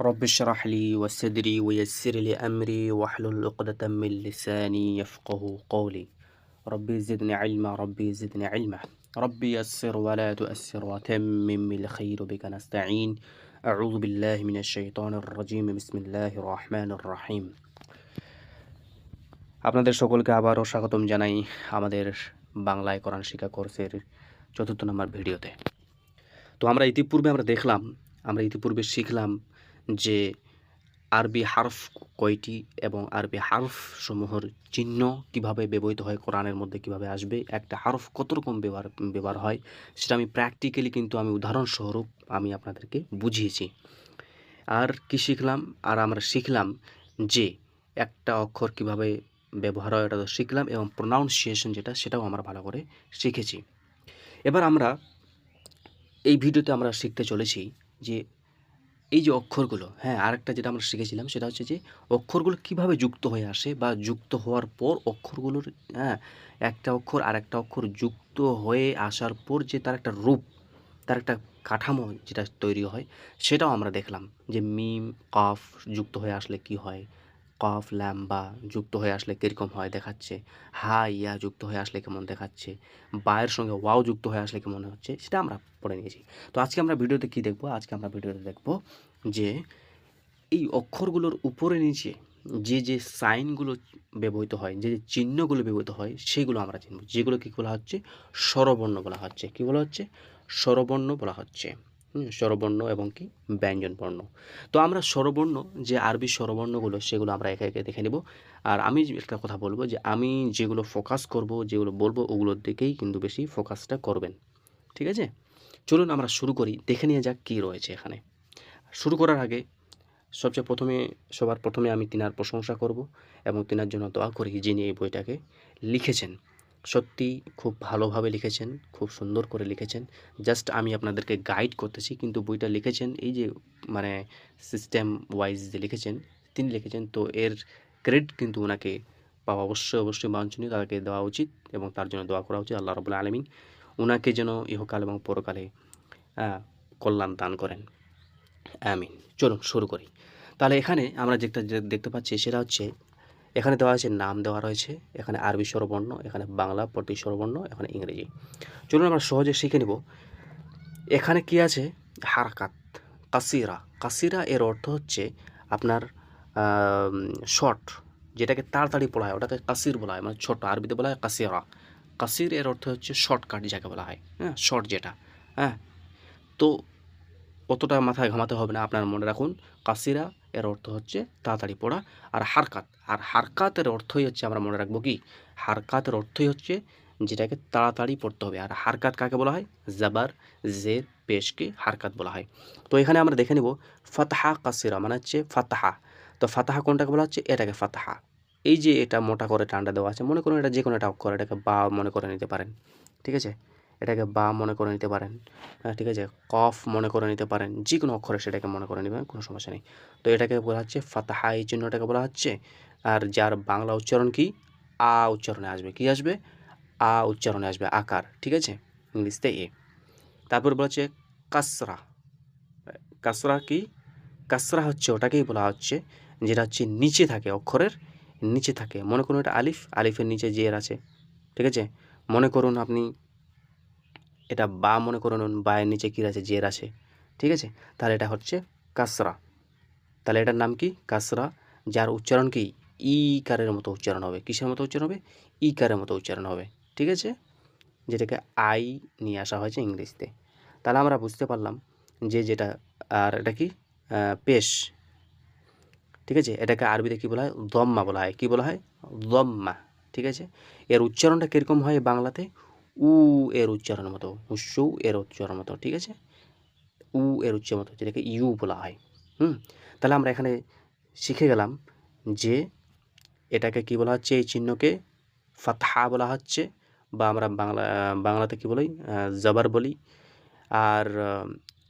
رب اشرح لي وصدري ويسر لي أمري واحلل عقدة من لساني يفقه قولي ربي زدني علما ربي زدني علما ربي يسر ولا تؤسر وتمم الخير بك نستعين أعوذ بالله من الشيطان الرجيم بسم الله الرحمن الرحيم আপনাদের সকলকে আবারও স্বাগতম জানাই আমাদের বাংলায় কোরআন শিক্ষা কোর্সের চতুর্থ নম্বর ভিডিওতে তো আমরা ইতিপূর্বে আমরা দেখলাম আমরা ইতিপূর্বে শিখলাম যে আরবি হারফ কয়টি এবং আরবি হারফ সমূহের চিহ্ন কীভাবে ব্যবহৃত হয়, কোরআনের মধ্যে কীভাবে আসবে, একটা হারফ কত রকম ব্যবহার ব্যবহার হয়, সেটা আমি প্র্যাকটিক্যালি কিন্তু আমি উদাহরণস্বরূপ আমি আপনাদেরকে বুঝিয়েছি। আর কি শিখলাম? আর আমরা শিখলাম যে একটা অক্ষর কীভাবে ব্যবহার হয় এটা তো শিখলাম এবং প্রোনাউন্সিয়েশন যেটা, সেটাও আমরা ভালো করে শিখেছি। এবার আমরা এই ভিডিওতে আমরা শিখতে চলেছি যে এই যে অক্ষরগুলো হ্যাঁ আরেকটা যেটা আমরা শিখেছিলাম সেটা হচ্ছে যে অক্ষরগুলো কীভাবে যুক্ত হয়ে আসে বা যুক্ত হওয়ার পর অক্ষরগুলোর হ্যাঁ একটা অক্ষর আর একটা অক্ষর যুক্ত হয়ে আসার পর যে তার একটা রূপ, তার একটা কাঠামো যেটা তৈরি হয়, সেটাও আমরা দেখলাম যে মিম, কফ যুক্ত হয়ে আসলে কি হয় কফ ল্যাম বা যুক্ত হয়ে আসলে কীরকম হয় দেখাচ্ছে? হা ইয়া যুক্ত হয়ে আসলে কেমন দেখাচ্ছে? বায়ের সঙ্গে ওয়াও যুক্ত হয়ে আসলে কেমন হচ্ছে? সেটা আমরা পড়ে নিয়েছি। তো আজকে আমরা ভিডিওতে কি দেখব? আজকে আমরা ভিডিওতে দেখব যে এই অক্ষরগুলোর উপরে নিচে যে যে সাইনগুলো ব্যবহৃত হয়, যে যে চিহ্নগুলো ব্যবহৃত হয়, সেগুলো আমরা চিনব। যেগুলো কী বলা হচ্ছে? স্বরবর্ণ বলা হচ্ছে। কী বলা হচ্ছে? স্বরবর্ণ বলা হচ্ছে। স্বরবর্ণ এবং কি ব্যঞ্জন বর্ণ তো আমরা স্বরবর্ণ, যে আরবি স্বরবর্ণগুলো, সেগুলো আমরা একে একে দেখে নেব। আর আমি একটা কথা বলব, যে আমি যেগুলো ফোকাস করব, যেগুলো বলব, ওগুলোর দিকেই কিন্তু বেশি ফোকাসটা করবেন। ঠিক আছে? চলুন আমরা শুরু করি, দেখে নিয়ে যাক কী রয়েছে এখানে। শুরু করার আগে সবচেয়ে প্রথমে, সবার প্রথমে আমি তিনার প্রশংসা করব এবং তিনার জন্য দোয়া করি যিনি এই বইটাকে লিখেছেন। সত্যি খুব ভালোভাবে লিখেছেন, খুব সুন্দর করে লিখেছেন। জাস্ট আমি আপনাদেরকে গাইড করতেছি, কিন্তু বইটা লিখেছেন, এই যে মানে সিস্টেম ওয়াইজ যে লিখেছেন, তিনি লিখেছেন, তো এর ক্রেডিট কিন্তু ওনাকে পাওয়া অবশ্যই অবশ্যই বাঞ্ছনীয়। তাকে দেওয়া উচিত এবং তার জন্য দোয়া করা উচিত। আল্লাহ রবুল্লা আলমিন ওনাকে যেন ইহকাল এবং পরকালে কল্যাণ দান করেন। আমিন। চলুন, শুরু করি। তাহলে এখানে আমরা যেটা দেখতে পাচ্ছি, সেটা হচ্ছে এখানে দেওয়া আছে নাম দেওয়া রয়েছে, এখানে আরবি স্বরবর্ণ, এখানে বাংলা প্রতি স্বরবর্ণ, এখানে ইংরেজি। চলুন আমরা সহজে শিখে নিব। এখানে কি আছে? হারাকাত, কাসিরা। কাসিরা এর অর্থ হচ্ছে আপনার শর্ট, যেটাকে তাড়াতাড়ি পড়া হয়, ওটাকে কাসির বলা হয় মানে ছোট আরবিতে বলা হয় কাসিরা। কাসির এর অর্থ হচ্ছে শর্টকাট যাকে বলা হয় হ্যাঁ শর্ট যেটা হ্যাঁ। তো অতটা মাথায় ঘামাতে হবে না, আপনার মনে রাখুন, কাসিরা এর অর্থ হচ্ছে তাড়াতাড়ি পড়া, আর হারকাত আর হারকাতের অর্থই হচ্ছে আমরা মনে রাখব কি? হারকাতের অর্থই হচ্ছে যেটাকে তাড়াতাড়ি পড়তে হবে। আর হারকাত কাকে বলা হয়? জাবার, জের, পেশকে হারকাত বলা হয়। তো এখানে আমরা দেখে নিব ফাতাহা কাসিরা মানে হচ্ছে ফাতাহা। তো ফাতাহা কোনটাকে বলা হচ্ছে? এটাকে ফাতাহা। এই যে এটা মোটা করে টান্ডা দেওয়া আছে, মনে করুন এটা যে কোনো একটা অক্ষর এটাকে বা মনে করে নিতে পারেন। ঠিক আছে? এটাকে বা মনে করে নিতে পারেন। ঠিক আছে? কফ মনে করে নিতে পারেন। যে কোনো অক্ষরে সেটাকে মনে করে নেবেন, কোনো সমস্যা নেই। তো এটাকে বলা হচ্ছে ফাতাহা। এই চিহ্নটাকে বলা হচ্ছে আর যার বাংলা উচ্চারণ কি? আ উচ্চারণে আসবে। কি আসবে? আ উচ্চারণে আসবে আকার। ঠিক আছে? ইংলিশতে এ। তারপর বলা হচ্ছে কাসরা। কাসরা কি? কাসরা হচ্ছে ওটাকেই বলা হচ্ছে, যেটা হচ্ছে নিচে থাকে অক্ষরের, নিচে থাকে। মনে করুন এটা আলিফ, আলিফের নিচে জের আছে। ঠিক আছে? মনে করুন আপনি এটা বা মনে করুন বায়ের নিচে কী আছে, জের আছে। ঠিক আছে? তাহলে এটা হচ্ছে কাসরা। তাহলে এটার নাম কি? কাসরা। যার উচ্চারণ কি? ই কারের মতো উচ্চারণ হবে। কিসের মতো উচ্চারণ হবে? ই কারের মতো উচ্চারণ হবে। ঠিক আছে? যেটাকে আই নিয়ে আসা হয়েছে ইংরেজিতে তাহলে আমরা বুঝতে পারলাম যে যেটা, আর এটা কি? পেশ। ঠিক আছে? এটাকে আরবিতে কী বলা হয়? দম্মা বলা হয়। কী বলা হয়? দম্মা। ঠিক আছে? এর উচ্চারণটা কীরকম হয় বাংলাতে? উ এর উচ্চারণ মতো উৎসু এর উচ্চারণ মতো। ঠিক আছে? উ এর উচ্চারণ মতো, যেটাকে ইউ বলা হয়। হুম? তাহলে আমরা এখানে শিখে গেলাম যে এটাকে কি বলা হচ্ছে? এই চিহ্নকে ফাতহা বলা হচ্ছে বা আমরা বাংলা, বাংলাতে কী বলি? জবর বলি। আর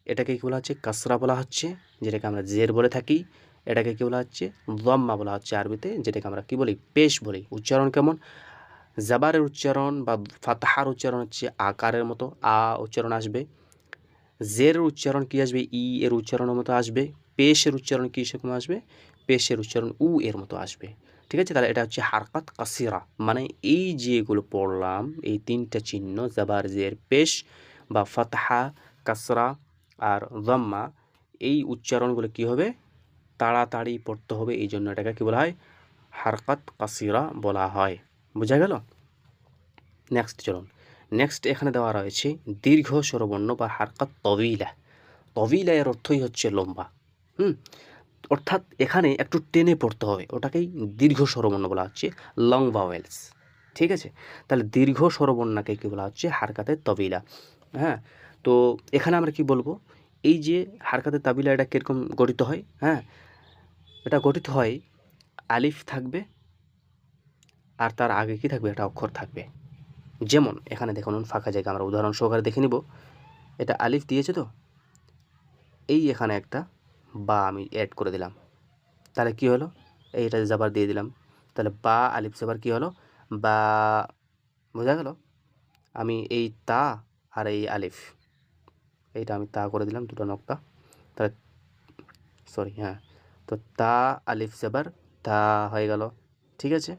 এটাকে কী বলা হচ্ছে? কাসরা বলা হচ্ছে, যেটাকে আমরা জের বলে থাকি। এটাকে কী বলা হচ্ছে? দম্মা বলা হচ্ছে আরবিতে, যেটাকে আমরা কী বলি? পেশ বলি। উচ্চারণ কেমন? জাবারের উচ্চারণ বা ফাতাহার উচ্চারণ হচ্ছে আকারের মতো, আ উচ্চারণ আসবে। জের উচ্চারণ কী আসবে? ই এর উচ্চারণের মতো আসবে। পেশের উচ্চারণ কী সেরকম আসবে? পেশের উচ্চারণ উ এর মতো আসবে। ঠিক আছে? তাহলে এটা হচ্ছে হারকাত কাসিরা। মানে এই যেগুলো পড়লাম, এই তিনটা চিহ্ন জাবার জের, পেশ বা ফাতহা, কাসরা আর দম্মা, এই উচ্চারণগুলো কি হবে? তাড়াতাড়ি পড়তে হবে এই জন্য এটাকে কী বলা হয়? হারকাত কাসিরা বলা হয়। বোঝা গেল? নেক্সট চলুন। নেক্সট এখানে দেওয়া রয়েছে দীর্ঘ স্বরবর্ণ বা হারকাত তবিলা। তবিলা এর অর্থই হচ্ছে লম্বা। হুম? অর্থাৎ এখানে একটু টেনে পড়তে হবে। ওটাকেই দীর্ঘ স্বরবর্ণ বলা হচ্ছে লং ভাওয়েলস ঠিক আছে? তাহলে দীর্ঘ স্বরবর্ণাকে কী বলা হচ্ছে? হারকাতে তবিলা। হ্যাঁ? তো এখানে আমরা কি বলব? এই যে হারকাতে তাবিলা এটা কীরকম গঠিত হয়? হ্যাঁ? এটা গঠিত হয়, আলিফ থাকবে আর তার আগে কি থাকবে? একটা অক্ষর থাকবে। যেমন, এখানে দেখুন ফাঁকা জায়গা আমরা উদাহরণ সহকারে দেখে নিব। এটা আলিফ দিয়েছে তো? এই এখানে একটা বা আমি অ্যাড করে দিলাম। তাহলে কি হলো? এইটা জাবার দিয়ে দিলাম। তাহলে বা আলিফ জাবার কি হলো? বা বোঝা গেল? আমি এই তা আর এই আলিফ। এইটা আমি তা করে দিলাম দুটো নক্তা। তাহলে সরি হ্যাঁ। তো তা, আলিফ জাবার, তা হয়ে গেল। ঠিক আছে?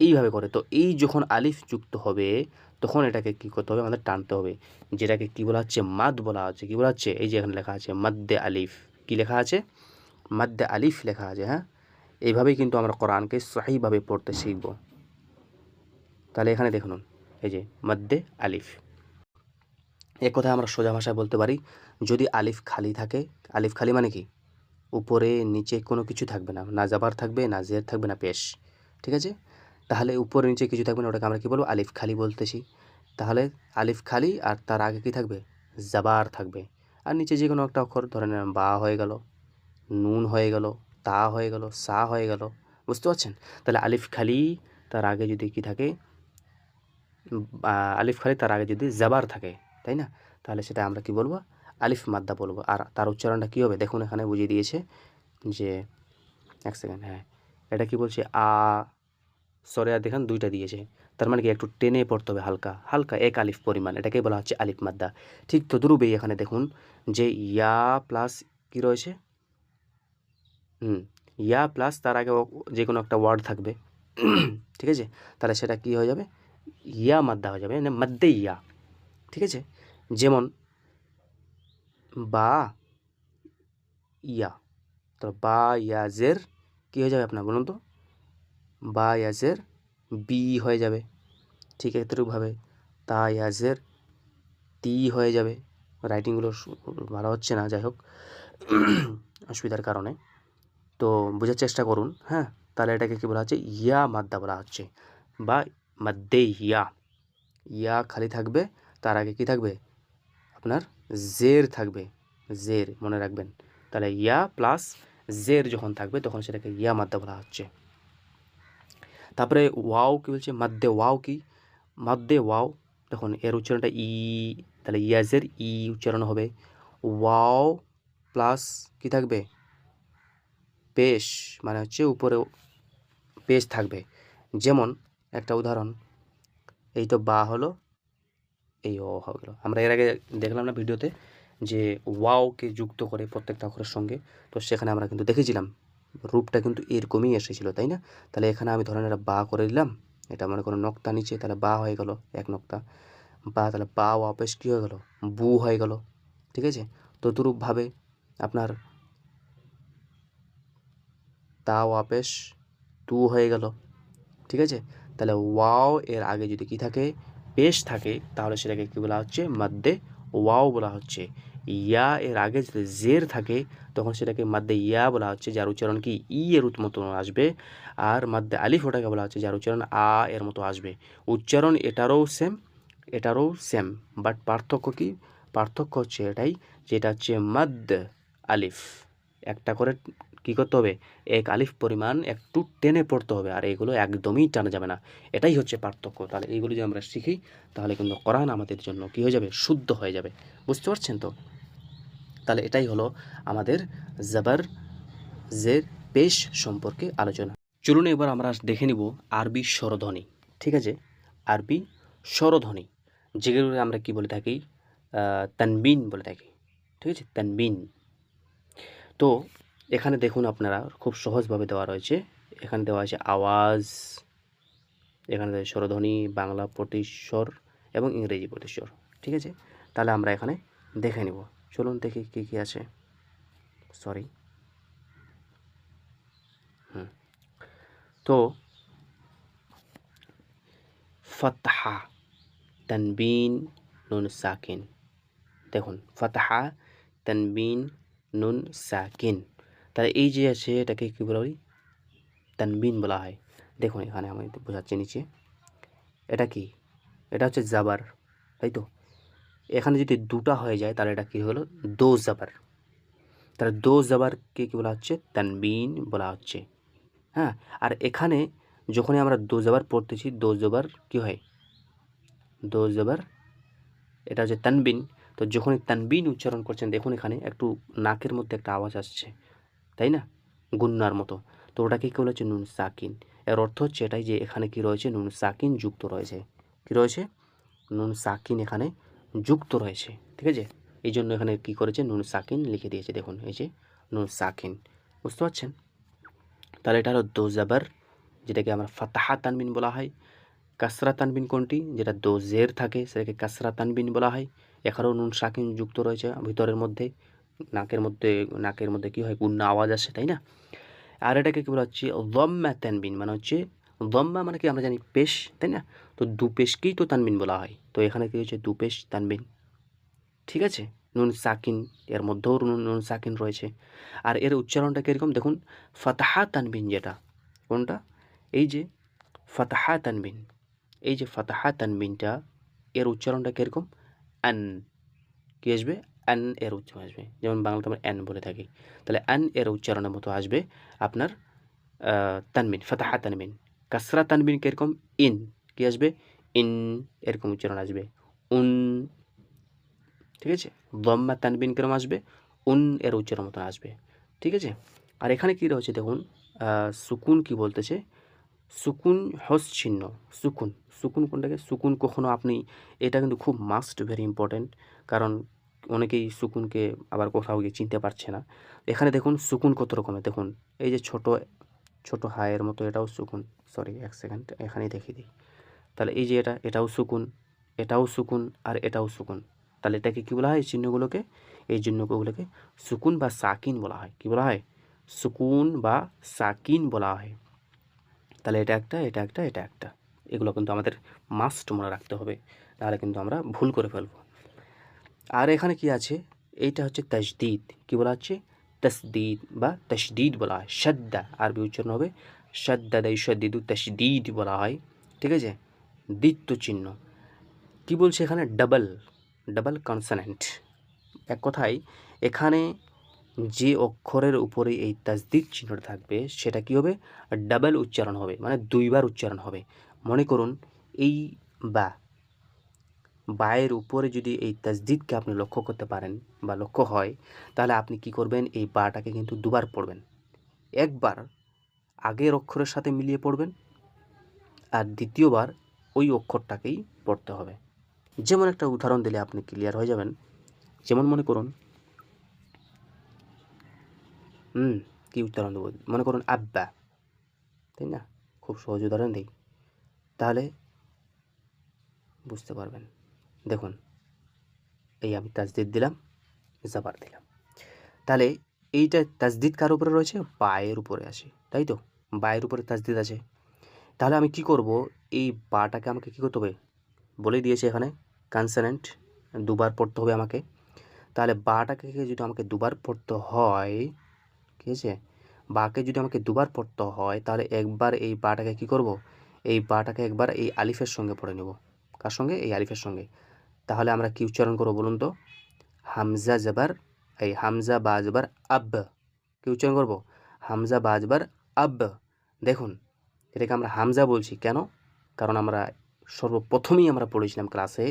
এইভাবে করে। তো এই যখন আলিফ যুক্ত হবে, তখন এটাকে কি করতে হবে? আমাদের টানতে হবে। যেটাকে কি বলা হচ্ছে? মাদ বলা হচ্ছে। কি বলা হচ্ছে? এই যে এখানে লেখা আছে, মাদ্দে আলিফ। কি লেখা আছে? মাদ্দে আলিফ লেখা আছে হ্যাঁ? এইভাবেই কিন্তু আমরা কোরআনকে সহিভাবে পড়তে শিখব। তাহলে এখানে দেখুন এই যে মাদ্দে আলিফ। এক কথা আমরা সোজা ভাষায় বলতে পারি, যদি আলিফ খালি থাকে, আলিফ খালি মানে কি? উপরে, নিচে কোনো কিছু থাকবে না না জাবার থাকবে, না জের থাকবে, না পেশ, ঠিক আছে? তাহলে উপরে, নিচে কিছু থাকবে না, ওটাকে আমরা কী বলব? আলিফ খালি বলতেছি। তাহলে আলিফ খালি আর তার আগে কি থাকবে? জাবার থাকবে। আর নিচে যে কোনো একটা অক্ষর ধরে নেন বা হয়ে গেল, নুন হয়ে গেল, তা হয়ে গেল, সা হয়ে গেল, বুঝতে পারছেন? তাহলে আলিফ খালি, তার আগে যদি কি থাকে আলিফ খালি, তার আগে যদি জাবার থাকে, তাই না? তাহলে সেটা আমরা কি বলব? আলিফ মাদ্দা বলব। আর তার উচ্চারণটা কী হবে? দেখুন, এখানে বুঝিয়ে দিয়েছে যে, এক সেকেন্ড হ্যাঁ এটা কি বলছে? আ, সরে, আর দেখেন, দুইটা দিয়েছে। তার মানে কি একটু টেনে পড়তে হবে হালকা হালকা এক আলিফ পরিমাণ এটাকে বলা হচ্ছে আলিফ মাদ্দা। ঠিক তদ্রুপেই এখানে দেখুন যে ইয়া প্লাস কি রয়েছে? হুম, ইয়া প্লাস তার আগে যে কোনো একটা ওয়ার্ড থাকবে, ঠিক আছে? তাহলে সেটা কি হয়ে যাবে? ইয়া মাদ্দা হয়ে যাবে মানে মাদ্দে ইয়া, ঠিক আছে? যেমন বা ইয়া, তো বা ইয়াজের কী হয়ে যাবে আপনার বলুন তো? বা ইয়াজের বি হয়ে যাবে। ঠিক একইভাবে তা ইয়াজের তি হয়ে যাবে। রাইটিংগুলো ভালো হচ্ছে না, যাই হোক। অসুবিধার কারণে। তো বোঝার চেষ্টা করুন হ্যাঁ? তাহলে এটাকে কী বলা হচ্ছে? ইয়া মাদ্দা বলা হচ্ছে। বা মাদ্দে ইয়া ইয়া খালি থাকবে, তার আগে কি থাকবে? আপনার জের থাকবে। জের, মনে রাখবেন। তাহলে ইয়া প্লাস জের যখন থাকবে, তখন সেটাকে ইয়া মাদ্দা বলা হচ্ছে। তারপরে ওয়াও কি বলছে? মাদ্দে ওয়াও কি? মাদ্দে ওয়াও। দেখুন এর উচ্চারণটা ই তাহলে ইয়াজের ই উচ্চারণ হবে। ওয়াও প্লাস কি থাকবে? পেশ মানে হচ্ছে উপরে পেশ থাকবে। যেমন একটা উদাহরণ এই তো বা হলো এই ও হয়ে গেলো। আমরা এর আগে দেখলাম না ভিডিওতে যে ওয়াওকে যুক্ত করে প্রত্যেকটা অক্ষরের সঙ্গে তো সেখানে আমরা কিন্তু দেখেছিলাম। রূপটা কিন্তু এরকমই এসেছিল, তাই না? তাহলে এখানে আমি ধরেন এটা বা করে দিলাম, এটা মনে করো নক্তা নিচে, তাহলে বা হয়ে গেল এক নক্তা। বা তাহলে বা ওয়াপেশ কী হয়ে গেল? বু হয়ে গেল, ঠিক আছে? তদ্রূপভাবে আপনার তা ওয়াপেশ তু হয়ে গেল, ঠিক আছে? তাহলে ওয়াও এর আগে যদি কি থাকে, পেশ থাকে, তাহলে সেটাকে কী বলা হচ্ছে? মাদ্দে ওয়াও বলা হচ্ছে। ইয়া এর আগে যদি জের থাকে, তখন সেটাকে মাদ্দে ইয়া বলা হচ্ছে, যার উচ্চারণ কি? ই এর মতো আসবে। আর মাদ্দে আলিফ ওটাকে বলা হচ্ছে, যার উচ্চারণ আ এর মতো আসবে। উচ্চারণ এটারও সেম এটারও সেম বাট পার্থক্য কি? পার্থক্য হচ্ছে এটাই, যেটা হচ্ছে মাদ্দ আলিফ। একটা করে কী করতে হবে? এক আলিফ পরিমাণ একটু টেনে পড়তে হবে, আর এগুলো একদমই টানা যাবে না। এটাই হচ্ছে পার্থক্য। তাহলে এইগুলো যদি আমরা শিখি, তাহলে কিন্তু কোরআন আমাদের জন্য কী হয়ে যাবে? শুদ্ধ হয়ে যাবে। বুঝতে পারছেন তো? তাহলে এটাই হলো আমাদের জাবার জের পেশ সম্পর্কে আলোচনা। চলুন এবার আমরা দেখে নিব আরবি স্বরধ্বনি। ঠিক আছে? আরবি স্বরধ্বনি। যেগুলো আমরা কি বলে থাকি? তানবিন বলে থাকি। ঠিক আছে? তানবিন। তো এখানে দেখুন আপনারা, খুব সহজভাবে দেওয়া রয়েছে। এখানে দেওয়া আছে আওয়াজ, এখানে স্বরধ্বনি, বাংলা প্রতিস্বর এবং ইংরেজি প্রতিস্বর। ঠিক আছে? তাহলে আমরা এখানে দেখে নিব। চলুন দেখি কী কী আছে। সরি হুম। তো, ফতহা, তানবিন, নুন সাকিন। দেখুন, ফতহা, তানবিন, নুন সাকিন। তাহলে এই যে আছে, এটাকে কী বলা হয়? তানবিন বলা হয়। দেখুন, এখানে আমি বোঝাচ্ছি নিচে। এটা কি? এটা হচ্ছে জাবার, তাই তো? এখানে যদি দুটা হয়ে যায়, তাহলে এটা কী হলো? দো জাবার। তাহলে দো জাবারকে কী বলা হচ্ছে? তানবিন বলা হচ্ছে। হ্যাঁ আর এখানে যখনই আমরা দো জাবার পড়তেছি, দো জাবার কী হয়? দো জাবার, এটা হচ্ছে তানবিন। তো যখনই তানবিন উচ্চারণ করছেন, দেখুন এখানে একটু নাকের মধ্যে একটা আওয়াজ আসছে, তাই না? গুন্নার মতো। তো ওটাকে কী বলেছে নুন সাকিন। এর অর্থ হচ্ছে এটাই যে এখানে কি রয়েছে? নুন সাকিন যুক্ত রয়েছে। কি রয়েছে? নুন সাকিন এখানে যুক্ত রয়েছে, ঠিক আছে? এই জন্য এখানে কি করেছে? নুন সাকিন লিখে দিয়েছে, দেখুন, এই যে নুন সাকিন, বুঝতে পারছেন? তাহলে এটা হলো দো জাবার, যেটাকে আমরা ফাতাহা তানবিন বলা হয়। কাসরা তানবিন কোনটি? যেটা দো জের থাকে, সেটাকে কাসরা তানবিন বলা হয়। এখানেও নুন সাকিন যুক্ত রয়েছে ভিতরের মধ্যে, নাকের মধ্যে নাকের মধ্যে কী হয়? গুন্না আওয়াজ আসে, তাই না? আর এটাকে কী বলা হচ্ছে? দম্মা তানবিন মানে হচ্ছে দম্মা মানে কি আমরা জানি? পেশ, তাই না? তো দুপেশকেই তো তানবিন বলা হয়। তো এখানে কী হচ্ছে দুপেশ, তানবিন। ঠিক আছে? নুন, সাকিন, এর মধ্যেও নুন নুন, সাকিন রয়েছে। আর এর উচ্চারণটা কীরকম? দেখুন, ফাতাহা তানবিন যেটা। কোনটা? এই যে, ফাতাহা তানবিন। এই যে ফাতাহা তানবিনটা, এর উচ্চারণটা কীরকম? আন কী আসবে? আন এর উচ্চারণ আসবে। যেমন বাংলাতে আমরা অ্যান বলে থাকি। তাহলে আন এর উচ্চারণের মতো আসবে আপনার তানবিন, ফাতাহা তানবিন। কাসরা তানবিন কীরকম? ইন। কী আসবে? ইন, এরকম উচ্চারণ আসবে। উন, ঠিক আছে? দম্মা তানবিন কেরম আসবে? উন এর উচ্চারণ মতন আসবে। ঠিক আছে? আর এখানে কী রয়েছে দেখুন সুকুন কি বলতেছে? সুকুন হস চিহ্ন সুকুন। সুকুন কোনটাকে? সুকুন কখনো আপনি, এটা কিন্তু খুব মাস্ট ভেরি ইম্পর্ট্যান্ট কারণ অনেকেই সুকুনকে আবার কোথাও গিয়ে চিনতে পারছে না। এখানে দেখুন, সুকুন কত রকমের? দেখুন, এই যে ছোট ছোট হায়ের মতো এটাও সুকুন। সরি এক সেকেন্ড এখানেই দেখিয়ে দিই। তাহলে এই যে এটা, এটাও সুকুন এটাও সুকুন আর এটাও সুকুন। তাহলে এটাকে কী বলা হয়? এই চিহ্নগুলোকে এই চিহ্নগুলোকে সুকুন বা সাকিন বলা হয়। কী বলা হয়? সুকুন বা সাকিন বলা হয়। তাহলে এটা একটা এটা একটা এটা একটা। এগুলো কিন্তু আমাদের মাস্ট মনে রাখতে হবে। নাহলে কিন্তু আমরা ভুল করে ফেলব। আর এখানে কি আছে? এইটা হচ্ছে তসদিদ কি বলা হচ্ছে? তসদিদ বা তসদিদ বলা হয়। শ্রদ্ধা আরবি উচ্চারণ হবে। শ্রদ্ধা দেয় সদ্দিদু তসদিদ বলা হয়। ঠিক আছে? দ্বিত্ব চিহ্ন কি বলছে এখানে? Double double consonant. এক কথায়, এখানে যে অক্ষরের উপরে এই তাজদিদ চিহ্নটা থাকবে, সেটা কি হবে? ডাবল উচ্চারণ হবে মানে দুইবার উচ্চারণ হবে। মনে করুন, এই বা, বায়ের উপরে যদি এই তাজদিদকে আপনি লক্ষ্য করতে পারেন বা লক্ষ্য হয়, তাহলে আপনি কি করবেন? এই বাটাকে কিন্তু দুবার পড়বেন। একবার আগের অক্ষরের সাথে মিলিয়ে পড়বেন। আর দ্বিতীয়বার ওই অক্ষরটাকেই পড়তে হবে। যেমন একটা উদাহরণ দিলে আপনি ক্লিয়ার হয়ে যাবেন। যেমন মনে করুন, হুম, কী উদাহরণ দেবো? মনে করুন আব্বা, তাই না? খুব সহজ উদাহরণ দিই তাহলে বুঝতে পারবেন। দেখুন, এই আমি তাজদিদ দিলাম, জাবার দিলাম। তাহলে এইটা তাজদিদ কার উপরে রয়েছে? বায়ের উপরে আছে তাই তো? বায়ের উপরে তাজদিদ আছে। তাহলে আমি কি করব? এই বাটাকে আমাকে কী করতে হবে? বলে দিয়েছে এখানে কনসনেন্ট দুবার পড়তে হবে আমাকে। তাহলে বাটাকে যদি আমাকে দুবার পড়তে হয়, ঠিক আছে? বাকে যদি আমাকে দুবার পড়তে হয়, তাহলে একবার এই বাটাকে কি করব? এই বাটাকে একবার এই আলিফের সঙ্গে পড়ে নেব। কার সঙ্গে? এই আলিফের সঙ্গে। তাহলে আমরা কি উচ্চারণ করব বলুন তো? হামজা জবার, এই হামজা বা জবার আব। কি উচ্চারণ করব? হামজা বা জবার আব। দেখুন এটাকে আমরা হামজা বলছি। কেন? কারণ আমরা সর্বপ্রথমেই আমরা পড়েছিলাম ক্লাসে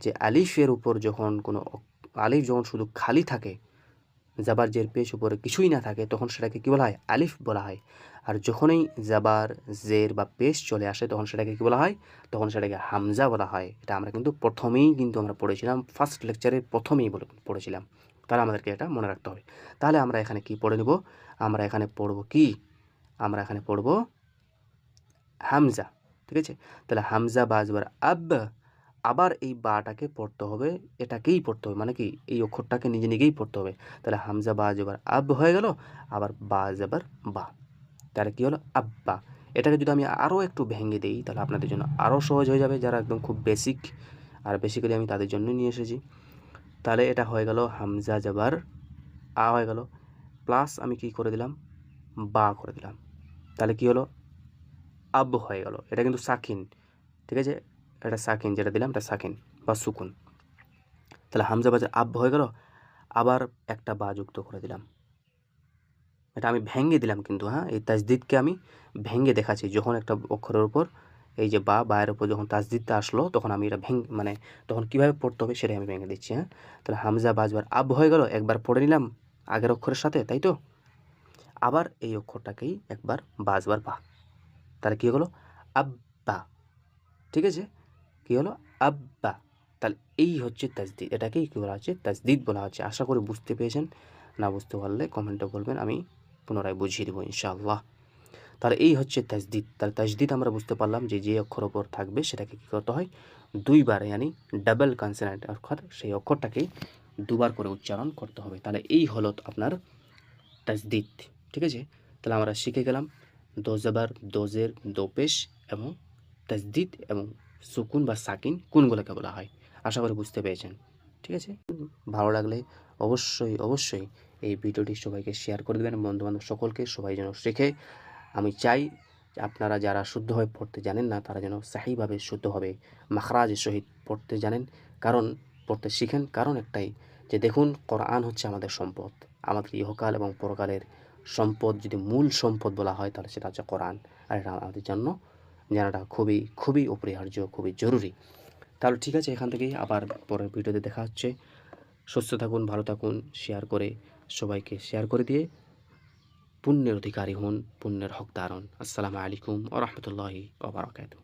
যে আলিফের উপর যখন কোনো আলিফ যখন শুধু খালি থাকে, জাবার জের পেশ উপরে কিছুই না থাকে, তখন সেটাকে কী বলা হয়? আলিফ বলা হয়। আর যখনই জাবার জের বা পেশ চলে আসে, তখন সেটাকে কী বলা হয়? তখন সেটাকে হামজা বলা হয়। এটা আমরা কিন্তু প্রথমেই কিন্তু আমরা পড়েছিলাম ফার্স্ট লেকচারে প্রথমেই বলে পড়েছিলাম। তাহলে আমাদেরকে এটা মনে রাখতে হবে। তাহলে আমরা এখানে কি পড়ে নেব? আমরা এখানে পড়ব কি? আমরা এখানে পড়ব হামজা, ঠিক আছে? তাহলে হামজা বা জবর আব, আবার এই বাটাকে পড়তে হবে, এটাকেই পড়তে হবে মানে কি, এই অক্ষরটাকে নিজে নিজেই পড়তে হবে। তাহলে হামজা বা জবর আব হয়ে গেল, আবার বা জবর বা। তাহলে কী হলো? আব্বা। এটাকে যদি আমি আরও একটু ভেঙে দিই, তাহলে আপনাদের জন্য আরও সহজ হয়ে যাবে, যারা একদম খুব বেসিক আর বেসিক্যালি আমি তাদের জন্য নিয়ে এসেছি। তাহলে এটা হয়ে গেল হামজা জবর আ হয়ে গেল প্লাস আমি কি করে দিলাম? বা করে দিলাম। তাহলে কি হলো? আব হয়ে গেল। এটা কিন্তু সাকিন, ঠিক আছে? এটা সাকিন, যেটা দিলাম এটা সাকিন বা সুকুন। তাহলে হামজা বাজার আব হয়ে গেল, আবার একটা বা যুক্ত করে দিলাম। এটা আমি ভেঙে দিলাম কিন্তু হ্যাঁ? এই তাজদিদকে আমি ভেঙে দেখাচ্ছি। যখন একটা অক্ষরের উপর এই যে বা, বায়ের উপর যখন তাজদিদটা আসলো, তখন আমি এটা ভেঙে মানে তখন কীভাবে পড়তে হবে সেটাই আমি ভেঙে দিচ্ছি হ্যাঁ? তাহলে হামজা বাজবার আব হয়ে গেল, একবার পড়ে নিলাম আগের অক্ষরের সাথে, তাই তো? আবার এই অক্ষরটাকেই একবার বাজবার বা। তাহলে কী হলো? আব্বা। ঠিক আছে? কী হলো? আব্বা। তাহলে এই হচ্ছে তাজদিদ। এটাকেই কী বলা হচ্ছে? তাজদিদ বলা হচ্ছে। আশা করি বুঝতে পেরেছেন। না বুঝতে পারলে কমেন্টে বলবেন। আমি পুনরায় বুঝিয়ে দেবো, ইনশাআল্লাহ। তাহলে এই হচ্ছে তাজদিদ। তাহলে তাজদিদ আমরা বুঝতে পারলাম যে যে অক্ষর ওপর থাকবে সেটাকে কী করতে হয়? দুইবার ইয়ানি ডাবল কনসোনেন্ট অক্ষর, সেই অক্ষরটাকেই দুবার করে উচ্চারণ করতে হবে। তাহলে এই হলো আপনার তাজদিদ। ঠিক আছে? তাহলে আমরা শিখে গেলাম। দোজাবার দোজের দোপেশ এবং তাজদিদ এবং সুকুন বা সাকিন কোনগুলোকে বলা হয়? আশা করি বুঝতে পেরেছেন। ঠিক আছে? ভালো লাগলে অবশ্যই অবশ্যই এই ভিডিওটি সবাইকে শেয়ার করে দেবেন। বন্ধুবান্ধব সকলকে সবাই যেন শেখে। আমি চাই আপনারা যারা শুদ্ধভাবে পড়তে জানেন না, তারা যেন সাহিভাবে শুদ্ধভাবে মাখরাজের সহিত পড়তে জানেন। কারণ, পড়তে শিখেন। কারণ একটাই যে দেখুন, কোরআন হচ্ছে আমাদের সম্পদ। আমাদের ইহকাল এবং পরকালের সম্পদ, যদি মূল সম্পদ বলা হয়, তাহলে সেটা হচ্ছে কোরআন। আর এটা আমাদের জন্য জানাটা খুবই খুবই অপরিহার্য, খুবই জরুরি। তাহলে ঠিক আছে, এখান থেকেই আবার পরের ভিডিওতে দেখা হচ্ছে। সুস্থ থাকুন, ভালো থাকুন শেয়ার করে সবাইকে শেয়ার করে দিয়ে পুণ্যের অধিকারী হন, পুণ্যের হকদার হন। আসসালামু আলাইকুম ও রহমতুল্লাহি ওবরাকাতুহ